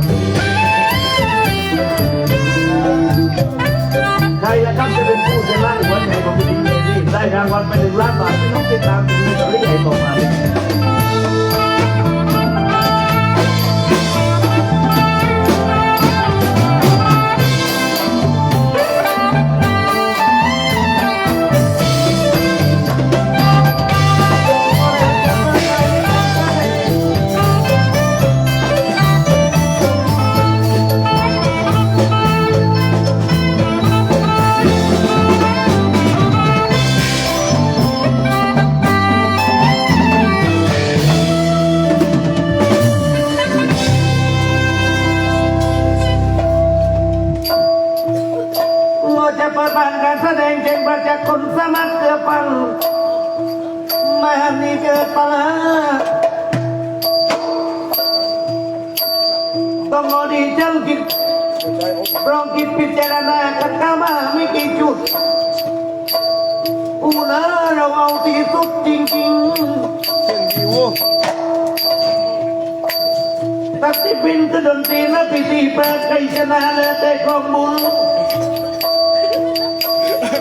ดสิ เมื่อจะเปิดบ้านการแสดงเก่งประจักษ์คนสามารถเกือบฟังแม่นี่เกิดปัญหาต้องงอดีจังคิดลองคิดพิจารณากันเข้ามาไม่กี่จุดอูนะเราเอาที่สุดจริงๆตัดที่บินคือดนตรีและพิธีเปิดใครชนะและได้กองบุญ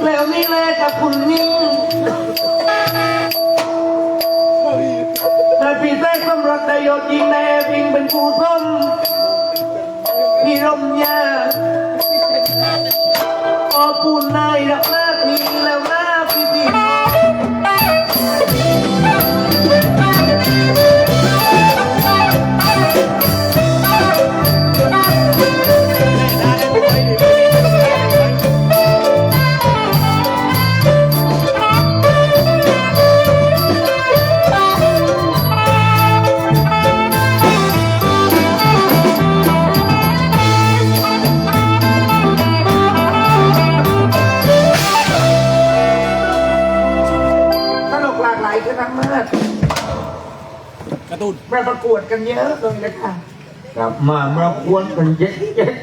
แล้วนี่แหละกับคุณนิ่งแต่พี่แท้สำหรับได้ยอดยิงในพิงเป็นผู้ส้มมีร่มยาออปูนนายดอกหน้าพิงแล้วนะ กวดกันเยอะเลยนะคะกลับมาประกวดกันเยอะ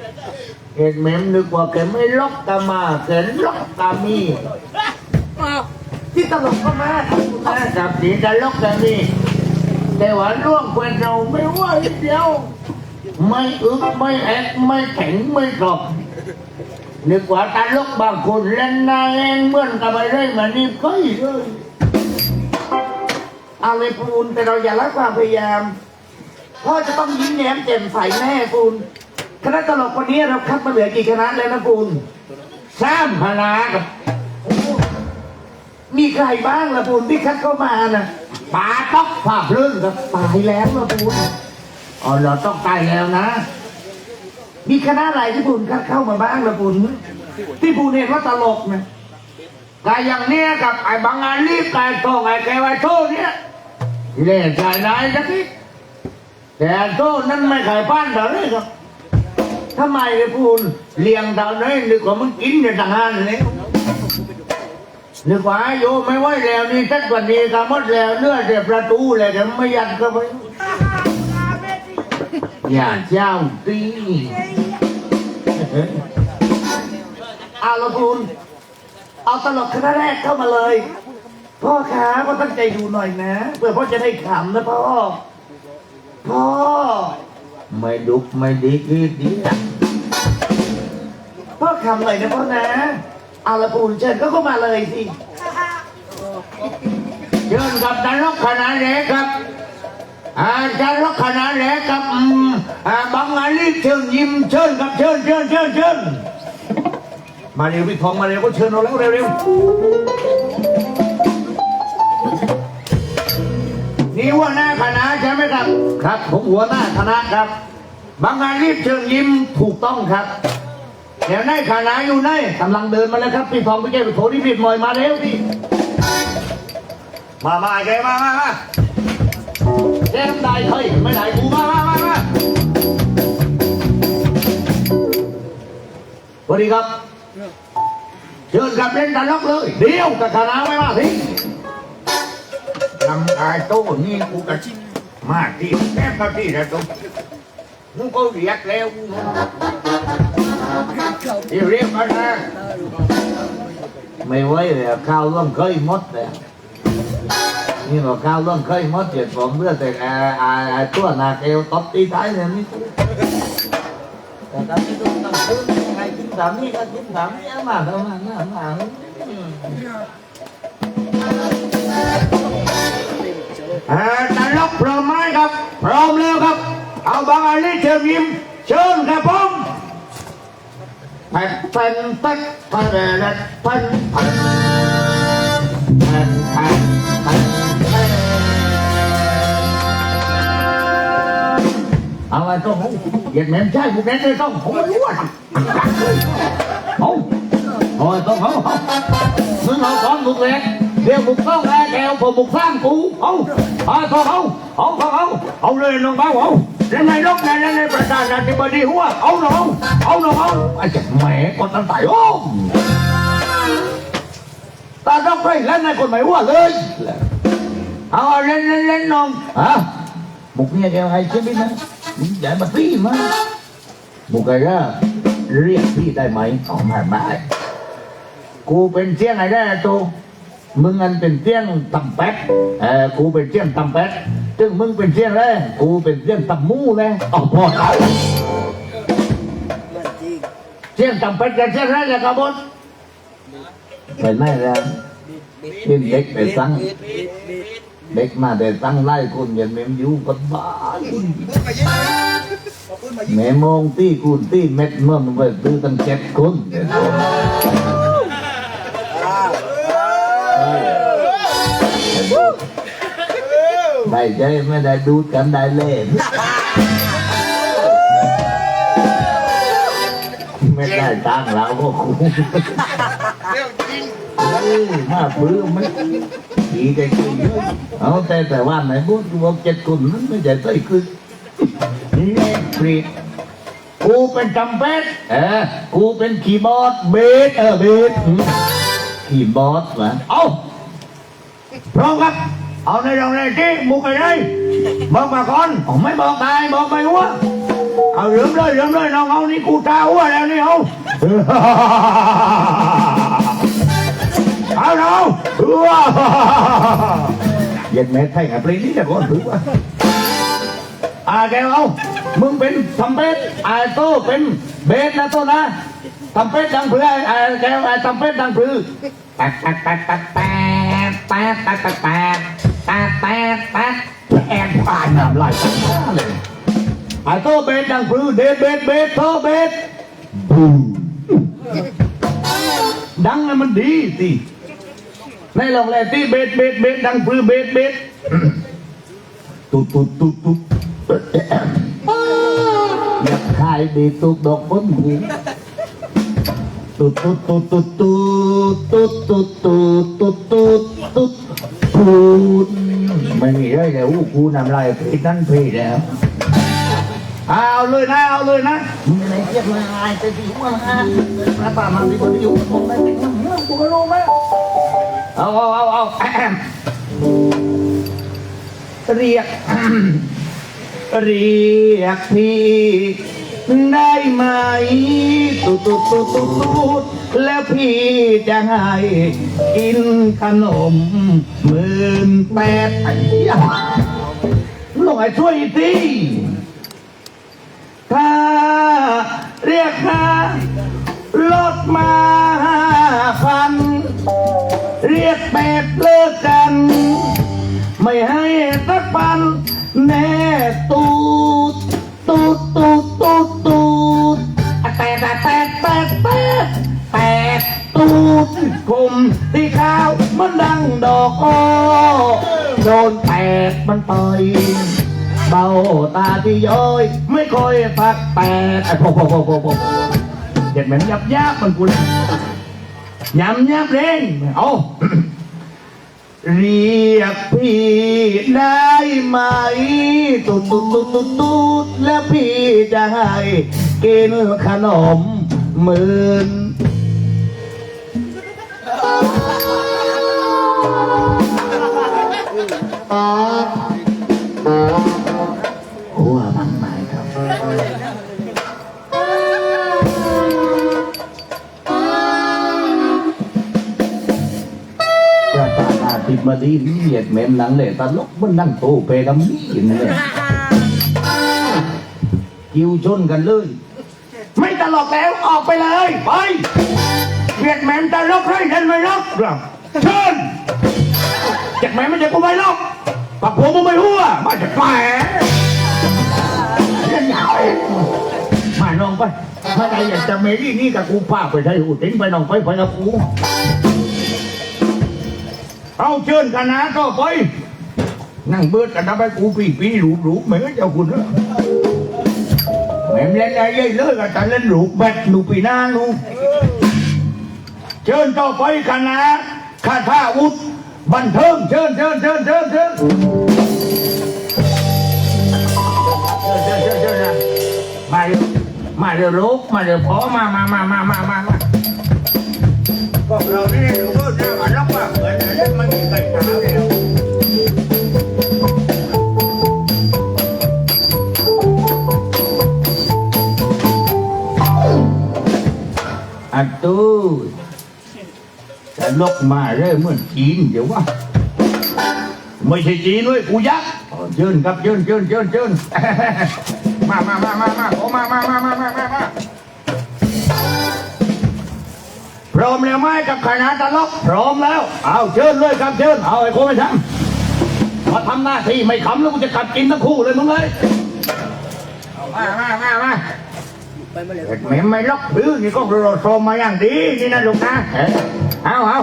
ๆเห็นแม่มนึกว่าแกไม่ล็อกตามาแกล็อกตามีที่ตลกก็มาขอบคุณมากครับสีตลกตามีแต่ว่าร่วงควนเราไม่ไหวเดียว ไม่อึกไม่แอกไม่แข็งไม่กรอบนึกว่าตลกบางคนเล่นหนาเองเหมือนกับไปเรื่อยมานี่ก็อีกเลยเอาเลยปูนแต่เราอย่าละความพยายาม พ่อจะต้องยิ้มแย้มแจ่มใสแน่ปูนคณะตลกวันนี้เราคัดมาเหลือกี่คณะแล้วนะปูนสามคณะครับมีใครบ้างละปูนที่คัดเข้ามาน่ะป๋าต๊อกฝ่าพลื่นครับตายแล้วละปูนอ๋อเราต้องตายแล้วนะ มีคณะอะไรที่ปูนคัดเข้ามาบ้างละปูนที่ปูนเห็นว่าตลกนะ กายอย่างเนี้ยกับไอ้บางงานรีบกายโตไอ้แกไว้โตเนี่ยเล่นใจนายสักทีแต่โตนั้นไม่เคยปั้นเท่านี้ครับทำไมเลยพูนเลี้ยงเท่านี้นึกว่ามึงกินในทหารเลยนึกว่าโยไม่ไหวแล้วนี่สักวันนี้ก็หมดแล้วเนื้อเสียประตูเลยเดี๋ยวไม่ยัดก็ไปอย่าเจ้าตีเอาละพูน เอาตลกคณะแรกเข้ามาเลย พ่อขาก็ตั้งใจดูหน่อยนะเพื่อพ่อจะได้ขำนะพ่อ พ่อ ไม่ดุกไม่ดีคือดีอะพ่อขำหน่อยนะพ่อนะเอาละปูนเชิญก็เข้ามาเลยสิเชิญกับตลกคณะเล็กครับอาจารย์ลักษณะแหละครับอืมอ่าบางงานรีบเชิญยิ้มเชิญครับเชิญเชิญเชิญเชิญ มาเร็วพี่ทองมาเร็วก็เชิญเราแล้วเร็วเร็วนี่หัวหน้าคณะใช่ไหมครับ ครับผมหัวหน้าคณะครับ บางงานรีบเชิญยิ้มถูกต้องครับเดี๋ยวในคณะอยู่ไหนกำลังเดินมาแล้วครับพี่ทองพี่แก้วพี่โถนี่พี่หน่อยมาเร็วพี่มามาแกมามามาแกมได้เฮ้ยไม่ได้กูมามามามาสวัสดีครับ เชิญกับเล่นกันล็อกเลย เดี๋ยวกระคณะไม่มาทีลำตายโต้นี่กูกระชิมาที่แป๊บก็ที่แล้วตรงมึงก็เรียกแล้วเดี๋ยวเรียกกันนะไม่ไหวเลยข้าวร่วงเคยหมดเลยนี่บอกข้าวร่วงเคยหมดเจ็ดผมเลือดแต่อ่าอ่าอ่าตัวหนาเกลตบตีท้ายเนี่ยนี่แต่ตอนนี้ต้องต้องซื้อใครกิน สามีก็กินสามนี่มาเท่านั้นนะมาอ่าตลกพร้อมไหมครับ พร้อมแล้วครับ เอาบางอันนี้เชิญยิ้มเชิญครับผมแผ่นแผ่นแผ่นแผ่นแผ่นแผ่นแผ่นแผ่นแผ่นแผ่นเอาไว้ต้องหูเห ยียดแม่ใช่พวกนั้นเลยต้องผมไม่รู้อะเอาเอาไว้ต้องเอาเอามึงเอาสอนบุกเล็กเดี๋ยวบุกต้องแล้แกวผมบุกสร้างกูเอาเอาต้องเอาเอาเอาเอาเอาเลยน้องเบาเอาแล้วในายรบนายนายประธานาธิบดีหัวเอาหน้องเอาหน้องเอาไอ้เจ็บแหม่คนตั้งใจโอ้ตาต้องไปแล้วในคนใหม่หัวเลยเอาเล่นเล่นเล่นน้องฮะ một nghe kêu hay chứ biết nó để mà tí mà อย่มาพี่มาบุกไปก็เรียกพี่ได้ไหมออกมาบ้ากูเป็นเสียงไอ้ได้ตูมึงอันเป็นเสียงตำแป๊ดเออกูเป็นเสียงตำแป๊ดซึ่งมึงเป็นเสียงแรกกูเป็นเสียงตำมูเลยออกพอเขาเสียงตำแป๊ดกับเสียงแรกเลยครับบนเป็นไม่แล้วเป็นเด็กเป็นสัง เด็กมาแต่ตั้งไล่คุณอย่าเมมอยู่กันบ้านแม่มองตี้คุณตี้เม็ดเมื่อมันไปตื้อตั้งเจ็ดคนได้ใจไม่ได้ดูกันได้เล่นไม่ได้ตั้งค์เราก็คุ้ม อ้ยห้าปื้มไหมดีใจจริงเลยเอาแต่แต่ว่าไหนพูดว่าเจ็ดคนนั้นไม่ใช่ใส่คือนี่ฟรีกูเป็นจำเป็นเออกูเป็นคีย์บอร์ดเบสเออเบสคีย์บอร์ดวะเอาพร้อมครับ เอาในเราในที่บุกไปเลยบอกมาก่อนอ๋อไม่บอกตายบอกไปหัวเอาเริ่มเลยเริ่มเลยน้องเอานี่กูตาหัวแล้วนี่เอา เอาเราเย็นแม่ไทยกับปรีนี่จะก่อนถือว่าอาแกเอามึงเป็นทำเป็ดไอาโตเป็นเบสนะโตนะทำเป็ดดังเพื่อไอาแกไอาทำเป็ดดังเพื่อแปดแปดแปดแปดแปดแปดแปดแปดแปดแปดแปดแปดแอนผ่านน้ำลายตั้งห้าเลยอาโตเบสดังเพื่อเดเบสเบสโตเบสบูดังให้นมันดีสิ ในโรงแรมที่เบสเบสเบสดังปรือเบสเบสตุ๊ดตุ๊ดตุ๊ดตุ๊ดอยากขายดีตุกดอกพ้นหูตุ๊ดตุ๊ดตุ๊ดตุ๊ดตุ๊ดตุ๊ดตุ๊ดตุ๊ดตุ๊ดตุ๊ดตุ๊ดพูดไม่มีเลยเดี๋ยวกูนำลายพี่นั่นพี่แล้วเอาเลยนะเอาเลยนะมึงอะไรเรียกมาอะไรจะดีว่าฮะพระป่ามันดีกว่าอยู่ผมไม่เป็นน้ำเนื้อกูก็รู้ไหม เอาเอาเอาเอาเรียก เรียกพี่ได้ไหมตุดตุดตุดตุดตุดแล้วพี่จะให้กินขนมหมื่นแปดไอ้ยาลงไอ้ช่วยทีถ้าเรียกหา รถมาห้าพัน เรียกแปดเลิกกัน ไม่ให้สักปัน แน่ตูดตูดตูดตูดตูดอะแปดอะแปดแปดแปดแปดตูดผมที่ข้าวมันดังดอกอ้อโดนแปดมันต่อยเบาตาที่ย้อย ไม่ค่อยพักแปดไอ้พวกพวกพวกพวก เด็ดเหมือนยับยับมันกูเลยยำยับเร่งเอาเรียกพี่ได้ไหมตุดตุดตุดตุดตุดแล้วพี่จะให้กินขนมหมื่นหั นาธิบดีนี่เหยียดแม่มหนังเลยตลกมันนั่งโตเปรำนี่เนี่ยคิวชนกันเลย ไม่ตลกแล้วออกไปเลยไปเวียดแมนตลกเลยเดินไม่ลกครับเชิญจากแม่ไม่จะกูไม่ลกปักหัวมึงไม่หัวมาจากแหมเล่นอย่างไปมาน้องไปถ้าใครอยากจะเมรี่นี่กับกูป้าไปได้หูติ้งไปน้องไปไปกับกู เอาเชิญคณะต่อไป นั่งเบิดกันนะไปกูปีปีหลูบหลูบเหมือนเจ้าคุณเนอะแม่เล่นได้ยัยเลยกันแต่เล่นหลูบแบดหลูปีน้าลูเชิญต่อไปคณะคาถาวุฒบันเทิงเชิญเชิญเชิญเชิญเชิญมาเร็วมาเร็วลูกมาเร็วพอมามามามามามา มาพวกเราเนี่รู้ว่าจะมารับว่าเหมือนเล่นมันมีใครถามเลยอันตู้จะลกมาเรื่อยเหมือนจีนเดี๋ยวว่าไม่ใช่จีนด้ยกูยักษ์อ๋อเชิญครับเชิญเชิญเชิญเชิญมามามามามาโอ้มามามามามามา ร้อมแล้วไหมกับคณะตลกพร้อมแล้ว เอาเชิญเลยครับเชิญเอาไอ้โคไม่ทำมาทำหน้าที่ไม่ขำแล้วกูจะกัดกินทั้งคู่เลยมึงเลยเอามามามามาไปมาเลยเอ็ดแม่ไม่ล็อกพื้นนี่ก็รอโซมมาอย่างดีนี่นะลูกนะเอ้ยเอาเอา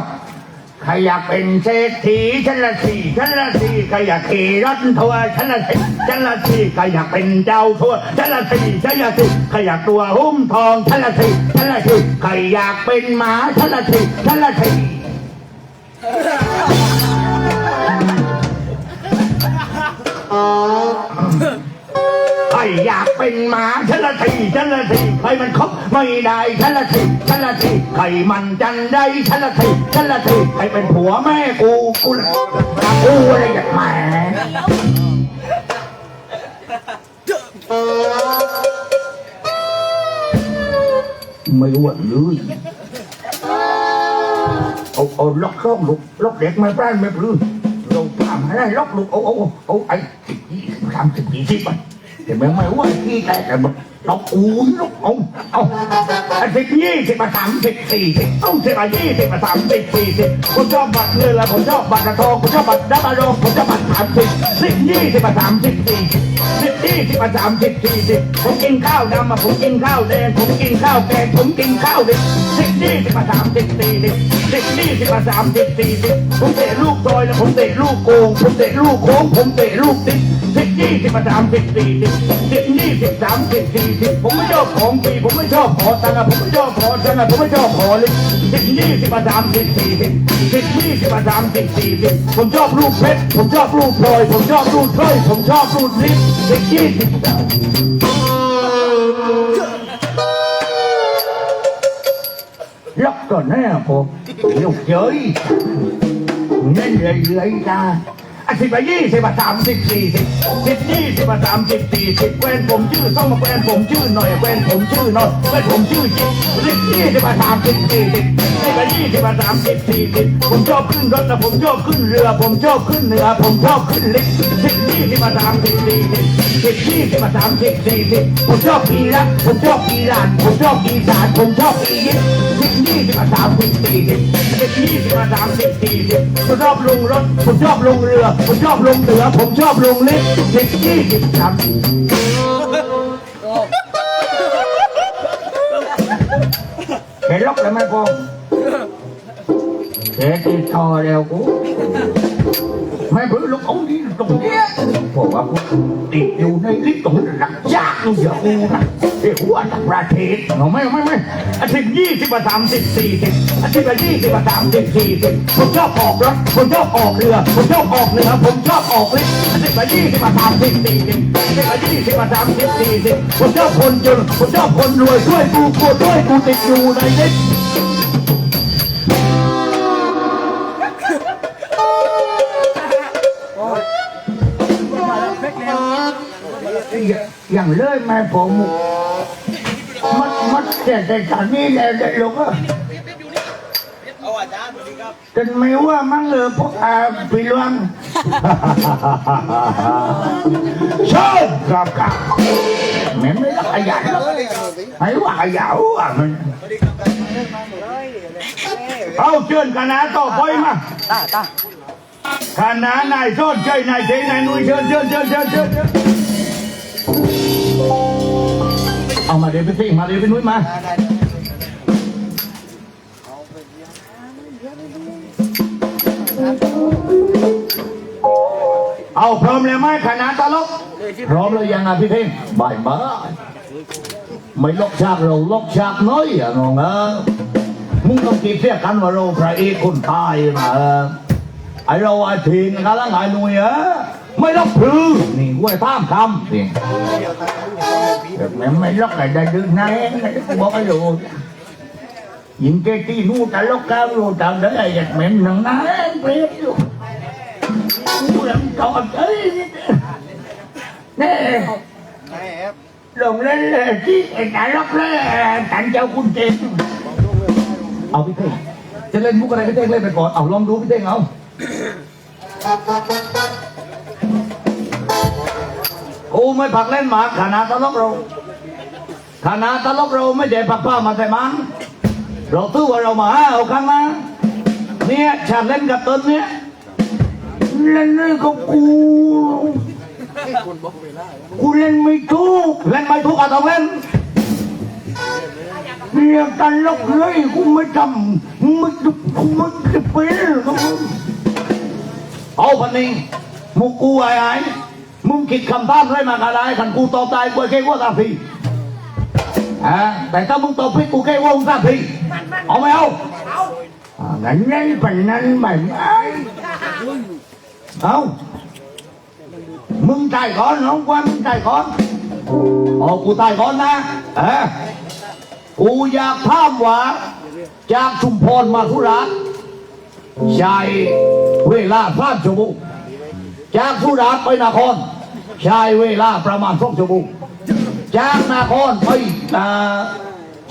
ใครอยากเป็นเศรษฐีฉันละสี่ฉันละสี่ใครอยากขี่รถทัวร์ฉันละสี่ฉันละสี่ใครอยากเป็นเจ้าทัวร์ฉันละสี่ฉันละสี่ใครอยากตัวหุ้มทองฉันละสี่ฉันละสี่ใครอยากเป็นหมาฉันละสี่ฉันละสี่ใครอยากเป็นหมาฉันละทีฉันละทีใครมันคบไม่ได้ฉันละทีฉันละทีใครมันจันได้ฉันละทีฉันละทีใครเป็นผัวแม่กูกูละกูอะไรอย่างแหมไม่อ้วนเลยเอาเอาล็อกล็อกลูกล็อกเด็กไม่ปล้านไม่ปลื้มเราทำอะไรล็อกลูกเอาเอาเอาเอาไเดี๋ยวแม่ไม่ไหวที่แตกกันน้องอูยน้องอาเอาอันสิบยี่สิบมาสามสิบสี่สิบเอ้าสิบมายี่สิบมาสามสิบสี่สิบผมชอบบัตรเงินละผมชอบบัตรกระทองผมชอบบัตรดับอารมณ์ผมชอบบัตรสามสิบสิบยี่สิบมาสามสิบสี่สิบยี่สิบมาสามสิบสี่สิบผมกินข้าวดำผมกินข้าวแดงผมกินข้าวแกงผมกินข้าวดิสิบยี่สิบมาสามสิบสี่สิบสิบยี่สิบมาสามสิบสี่สิบผมเตะลูกซอยแล้วผมเตะลูกโกงผมเตะลูกโค้งผมเตะลูกติ๊ก thích gì thì mà tắm thích gì thì สิบยี่สิบสามสิบสี่สิบผมไม่ชอบของฟรีผมไม่ชอบขอตังค์อะผมไม่ชอบขอตังค์อะผมไม่ชอบขอเลยสิบยี่สิบสามสิบสี่สิบสิบยี่สิบสามสิบสี่สิบผมชอบลูกเพชรผมชอบลูกพลอย ผมชอบลูกสร้อยผมชอบลูกลิฟสิบยี่สิบสามล็อกก่อนแน่ผมลูกเฉยเน้นเลยเลยจ้า อาสิบยี่สิบสามสิบสี่สิบสิบยี่สิบสามสิบสี่สิบแควนผมชื่อต้องมาแควนผมชื่อหน่อยแควนผมชื่อหน่อยแควนผมชื่อจิ๊บสิบยี่สิบสามสิบสี่สิบสิบยี่สิบสามสิบสี่สิบผมชอบขึ้นรถนะผมชอบขึ้นเรือ ผมชอบขึ้นเหนือผมชอบขึ้นลิฟต์สิบยี่สิบสามสิบสี่สิบสิบยี่สิบสามสิบสี่สิบผมชอบกีรักผมชอบกีฬานผมชอบกีสาผมชอบกียิปสิบยี่สิบสามสิบสี่สิบสิบยี่สิบสามสิบสี่สิบผมชอบลงรถผมชอบลงเรือผมชอบลงเหนือ ผมชอบลงลิฟต์สิบยี่สิบสามเห็นล็อกแล้วไหมพ่อเห็นติดคอแล้วกู ไม่เพื่อลูกเอานี่ตรงเนี้ยบอกว่าติดอยู่ในลิฟต์ตรงนั้นหนักยากลูกอย่าอูนะเดี๋ยวหัวตักประเทศเอาไม่ไม่ไม่อาทิตย์ยี่สิบกว่าสามสิบสี่สิบอาทิตย์ละยี่สิบกว่าสามสิบสี่สิบผมชอบออกรถผมชอบออกเรือผมชอบออกเรือผมชอบออกลิฟต์อาทิตย์ละยี่สิบกว่าสามสิบสี่สิบอาทิตย์ละยี่สิบกว่าสามสิบสี่สิบผมชอบคนจนผมชอบคนรวยช่วยกูกูช่วยกูติดอยู่ในลิฟต์ เลื่อยมาผมมัดมัดแต่แต่ตอนนี้แหละเด็กลูกอะเอาอาจารย์สวัสดีครับจนไม่ว่ามั่งเออพวกอาปีลวงเชิญครับครับแม่ไม่รักขยันหรอกไม่ว่าขยันอะมันเอาเชิญคณะต่อไปมาตาตาคณะนายโซนใจนายเทนายนุ้ยเชิญเชิญเชิญเชิญเชิญ เชิญเอามาเดี๋ยวไปสิมาเดี๋ยวไปนุ้ยมา เอาพร้อมเลยไหมคณะตลก พร้อมเลยยังอะพี่เท่งบ่ายบ้าไม่ลกฉากเราลกฉากน้อยอะน้องเออมึงต้องคิดเสียกันว่าเราพระเอกคนตายมาเออไอเราไอทีนกันแล้วไงหนุ่ยเออ ไม่ลอกพลือนี่ห้วยท่ามคำนี่แต่แม่ไม่ลอกอ้ไรได้ดึงไงบอกไอ้ลูกยิงเกตีนู่นแต่ลกก้าวรู้ตามได้ไอ้แม่หนังนั้นเปรี้ยว làm con ấy nè đồng lên là chiếc đã lóc lên tặng cho quân tiền เอาพี่เท่งจะเล่นมุกอะไรพี่เท่งเล่นไปก่อนเอาลองดูพี่เท่งเอา กูไม่ผักเล่นหมากขนาดตลกเราขนาดตลกเราไม่ใช่ผักผ้ามาใส่มันเราตื้อว่าเรามาเอาข้างมาเนี่ยฉากเล่นกับต้นเนี่ยเล่นนี่ก็กูกูเล่นไม่ถูกเล่นไม่ถูกอะต้องเล่นเรียกตลกเลยกูไม่ทำไม่กูไม่เป็นเอาพันนี้มุกกูไอ้ไอ้ มึงคิดคำถามอะไรมาอะไรขันกูตอบได้กูแค่ว่าสามทีอ่าแต่ถ้ามึงตอบผิดกูแค่ว่ามึงสามทีเอาไหมเอาเอางั้นงั้นเป็นนั้นไหมเอามึงตายก่อนน้องกวนมึงตายก่อนอ๋อกูตายก่อนนะเออกูอยากถามว่าจากชุมพรมาสุราษฎร์ใช้เวลาสามชั่วโมงจากสุราษฎร์ไปนคร ใช้เวลาประมาณสองชั่วโมงจากนครไปอ่า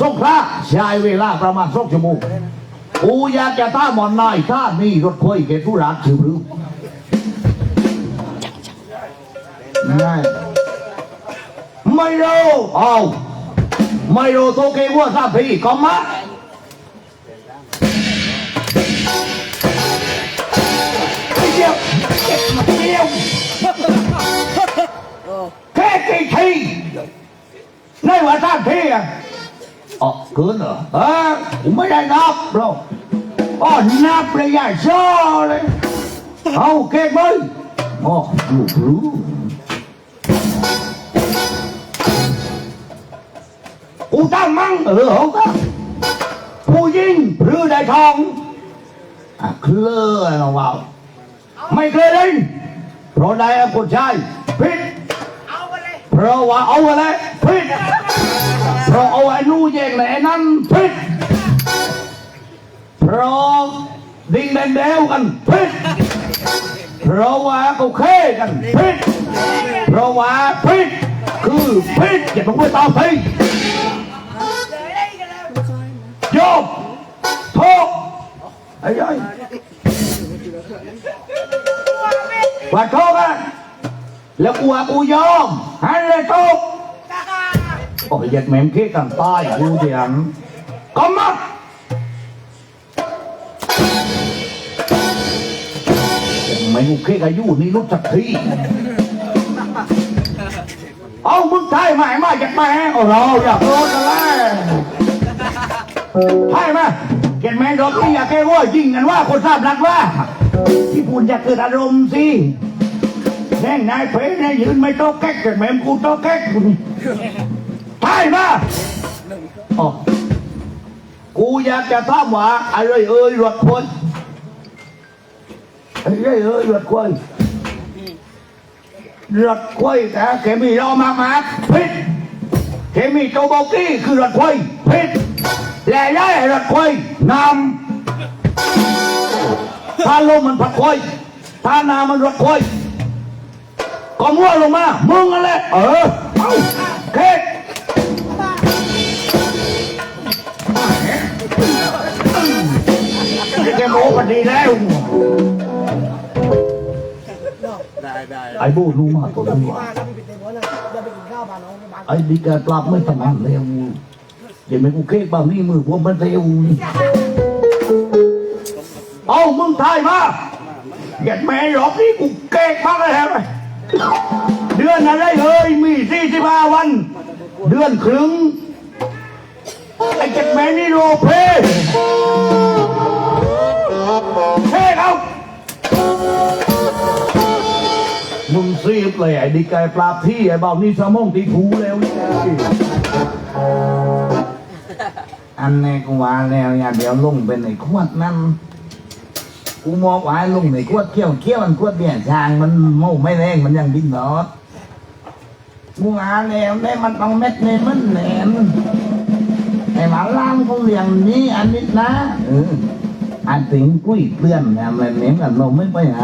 สงขลาใช้เวลาประมาณสองชั่วโมงกูอยากจะท่ามอนนายถ้ามีรถค่อยเกสุราษฎร์ชื่อหรือง่ายไม่รู้เอาไม่รู้โตเกวัวซาพีก็มาไอ้เดียวเก็บมาเดียว ในว่าท่านพี่อะอ๋อเกินเหรอเออผมไม่ได้นับหรอกอ๋อนับระยะช่อเลยเอาเก็บไว้อ๋อลูกรู้กูตั้งมั่งเออเขาตั้งผู้ยิงหรือได้ทองอะเคลื่อนเอาว่าไม่เคยเล่นเพราะได้ผู้ชายผิด เพราะว่าเอาอะไรผิดเพราะเอาไอ้นู่แย่งเลยไอ้นั่นผิดเพราะดิ่งแดงเดวกันผิดเพราะว่าเขาเคกันผิดเพราะว่าผิดคือผิดอย่าต้องไปตอบผิดโยบโทษไอ้ยัยว่าโทษกัน แล้วกูว่ากูยอมให้เลยตกโอ้ยยัดแม่งเค้กันตายกูเดียงก็มาไม่กูเค้กอายุนี่รู้จักทีเอามึงไทยมามาจากแม่โอ้เราอยากรู้กันแล้วไทยมเก็นแม่ดอกนี่อยากแก้ว่ายิงกันว่าคนทราบรักว่าพี่ปูนอย่าเกิดอารมณ์สิ แน่งนายเพลนายยืนไม่โต๊ะแก๊กแต่แม่มกูโต๊ะแก๊กกูนี่ตายมาอ๋อกูอยากจะถามว่าอะไรเอ่ยรถคนอะไรเอ่ยรถคนรถควยแต่แกมีรอมากมากพิษแกมีโตโบกี้คือรถควายพิษและย้ายรถควยนำถ้าลมมันผัดควยถ้านามันรถควย ก็มั่วลงมา มึงอะไรเออเอาเค้กแกโม้กันดีแล้ว ได้ได้ไอ้บูรู้มากตัวนี้ป้าถ้าไม่ปิดเต็มหัวเลยเดี๋ยวไปกินข้าวบ้าน้องบ้านไอ้ดีแกปรับไม่ทำงานเร็วเดี๋ยวไม่กูเค้กบ้างนี่มือพวกมันเร็วนี่เอามึงทายมาเหยียดแม่หรอกนี่กูเก๊กมากเลยฮะ เดือนอะไรเอ้ยมีสี่สิบห้าวัน เดือนครึ่งไอ้เจ็ดแม่นี่โลเพเฮ้เอามึงซีบเลยไอ้ดีแกปราบที่ไอ้เบานี่สมองตีถูแล้วนี่อันนี้กูว่าแล้วอย่าเดี๋ยวลงเป็นไอ้ขวดนั่น กูมองว่าลุงในขวดเขี้ยวเขี้ยวมันขวดเนี่ยช่างมันเมาไม่แรงมันยังดิ้นเนาะกูว่าแล้วเนี่มันต้องเม็ดเนมันแหนมไอ้หมาล่างเขาเรียงนี้อันนี้นะเอออันถึงกุ้ยเพื่อนเนี่ยมันเหนมกันเราไม่ไปไหน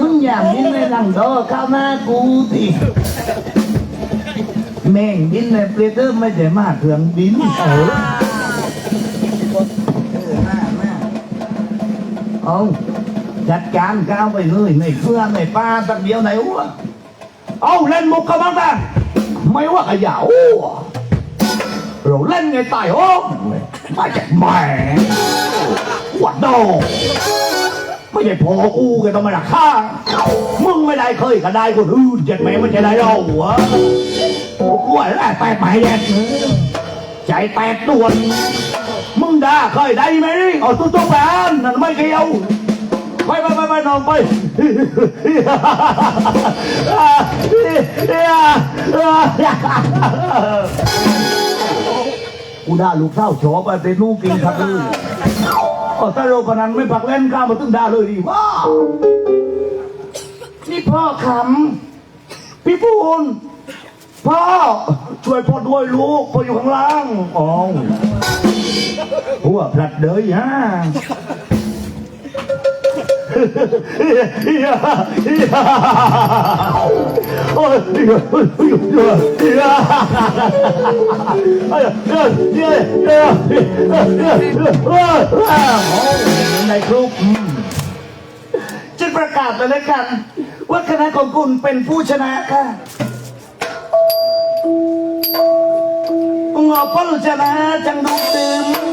มึงอย่างนี้ในหลังโดเข้าหน้ากูสิแม่งดินในเปรเตอร์ไม่ใช่มาเครื่องบินเออ เอาจัดการก้าวไปเลยในเครื่องในป้าตักเดียวไหนวะเอาเล่นมุกกันบ้างนะไม่ว่าขยะโอ้เราเล่นไงตายโอ้มาจากแหม่หวัดดอกไม่ใช่พอกูแกต้องมาดักฆ่ามึงไม่ได้เคยก็ได้คนอื่นเจ็ดแม่ไม่ใช่ได้เราหัวกูว่าแล้วแปดไปแยกใจแตกด่วน มึงด่าเคยได้ไหมเอาตุ๊กตุ๊กแบนนั่นไม่เกี่ยวไปไปไปไปน้องไปกูด่าลูกเศร้าโฉบไปเป็นลูกกินผักเลยอ๋อถ้าโลกนั้นไม่ผักเล่นข้ามาตึ้งด่าเลยดีว่านี่พ่อขำพี่ปูนพ่อช่วยพ่อด้วยลูกพ่ออยู่ข้างล่างอ๋อ หัวพลัดเดยฮะในครุกจะประกาศเลยแล้วกัน ว่าคณะของคุณเป็นผู้ชนะค่ะ เอาปลจะนาจังดูตื่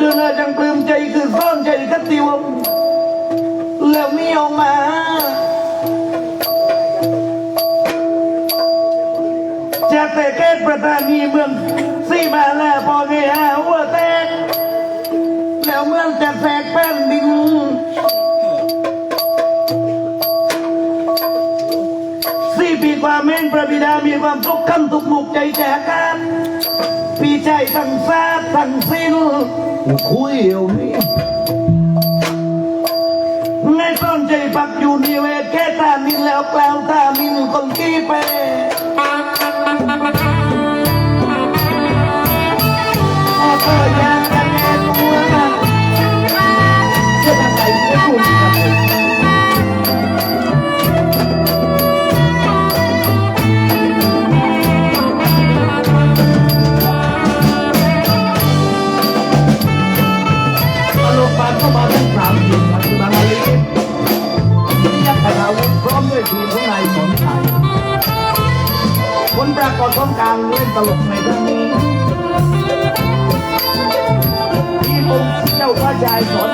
เดือนอาจังปลื้มใจคือซ่อนใจคติวมแล้วม่ออกมาจกแต่แกตประธานีเมืองซีมาแลาพอเมีหัวแตกแล้วเมืองจะแตกแป้นดินสี่ปีความเม่นพระบิดามีความทุกข์ขั้นทุกหมุกใจแจกันปีใจตั้งฟ้า กันสิ้นคุยเอานี่ในตอนใจปักอยู่นิเวศแค่ตานินแล้วแกล้วตานินคนกี้เปโอ้เธอยากกันแน่ตัวกัจะทำไงไม่คุ้กับ ตลกในเรื่องนี้ที่มุมเชื่อว่าใายสอน